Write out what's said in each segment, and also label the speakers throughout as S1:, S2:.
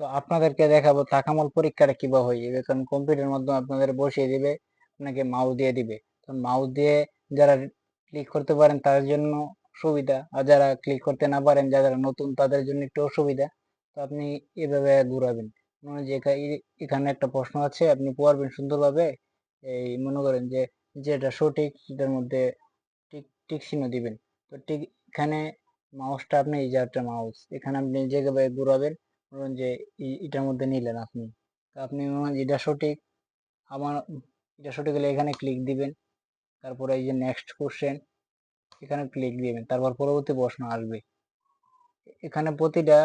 S1: তো আপনাদেরকে দেখাবো তাকামল পরীক্ষাটা কীভাবে হয়। এখন কম্পিউটারের মাধ্যমে আপনাদের বসিয়ে দিবে, আপনাকে মাউস দিয়ে দিবে। তো মাউস দিয়ে যারা ক্লিক করতে পারেন তাদের জন্য সুবিধা, আর যারা ক্লিক করতে না পারেন, যারা নতুন তাদের জন্য একটু অসুবিধা। তো আপনি এভাবে ঘুরাবেন। মনে যে এখানে একটা প্রশ্ন আছে, আপনি পড়বেন সুন্দরভাবে। এই মনে করেন যে যেটা সঠিক সেটার মধ্যে টিক টিক চিহ্ন দিবেন। তো ঠিক এখানে মাউসটা আপনি এই যে একটা মাউস এখানে আপনি যেভাবে ঘুরাবেন ধরুন যে এটার মধ্যে নিলেন আপনি। তো আপনি যেটা সঠিক, আমার এটা সঠিক হলে এখানে ক্লিক দিবেন। তারপরে এই যে নেক্সট কোশ্চেন এখানে ক্লিক দিবেন। তারপর পরবর্তী প্রশ্ন আসবে। এখানে প্রতিটা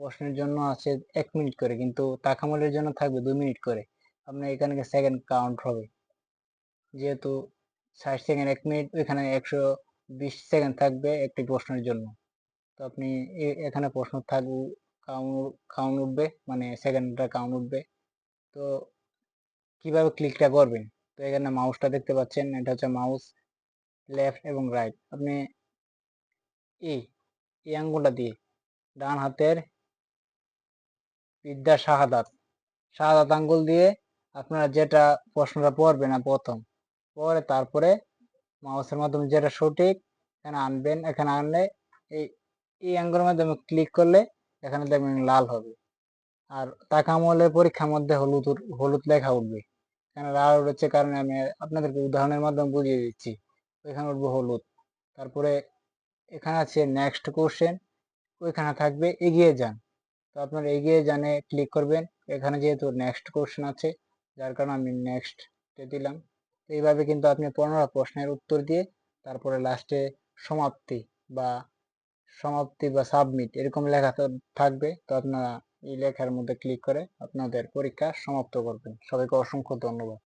S1: প্রশ্নের জন্য আছে এক মিনিট করে, কিন্তু তাকামলের জন্য থাকবে দুই মিনিট করে। আপনার এখানে সেকেন্ড কাউন্ট হবে। যেহেতু ষাট সেকেন্ড এক মিনিট এখানে একশো বিশ সেকেন্ড থাকবে একটি প্রশ্নের জন্য। তো আপনি এখানে প্রশ্ন থাকবে কাউন্ট কাউন্ট উঠবে মানে সেকেন্ডটা কাউন্ট উঠবে। তো কীভাবে ক্লিকটা করবেন? তো এখানে মাউসটা দেখতে পাচ্ছেন, এটা হচ্ছে মাউস লেফট এবং রাইট আপনি এই এই আঙ্গুলটা দিয়ে ডান হাতের বিদ্যা শাহাদাত শাহাদাত আঙ্গুল দিয়ে আপনারা যেটা প্রশ্নটা পড়বেন না প্রথম, পরে তারপরে মাউসের মাধ্যমে যেটা সঠিক, এখানে আনবেন, এখানে আনলে এই এই আঙ্গুলের মাধ্যমে ক্লিক করলে এখানে দেখবেন লাল হবে। আর তাকামলের পরীক্ষার মধ্যে হলুদ হলুদ লেখা উঠবে। এখানে লাল উঠেছে কারণে আমি আপনাদেরকে উদাহরণের মাধ্যমে বুঝিয়ে দিচ্ছি। এখানে উঠবে হলুদ। তারপরে এখানে আছে নেক্সট কোশ্চেন ওইখানে থাকবে এগিয়ে যান। তো আপনারা এগিয়ে জানে ক্লিক করবেন। এখানে যেহেতু নেক্সট কোশ্চেন আছে, যার কারণে আমি নেক্সট দিলাম। এইভাবে কিন্তু আপনি পনেরো প্রশ্নের উত্তর দিয়ে তারপরে লাস্টে সমাপ্তি বা সমাপ্তি বা সাবমিট এরকম লেখা থাকবে। তো আপনারা এই লেখার মধ্যে ক্লিক করে আপনাদের পরীক্ষা সমাপ্ত করবেন। সবাইকে অসংখ্য ধন্যবাদ।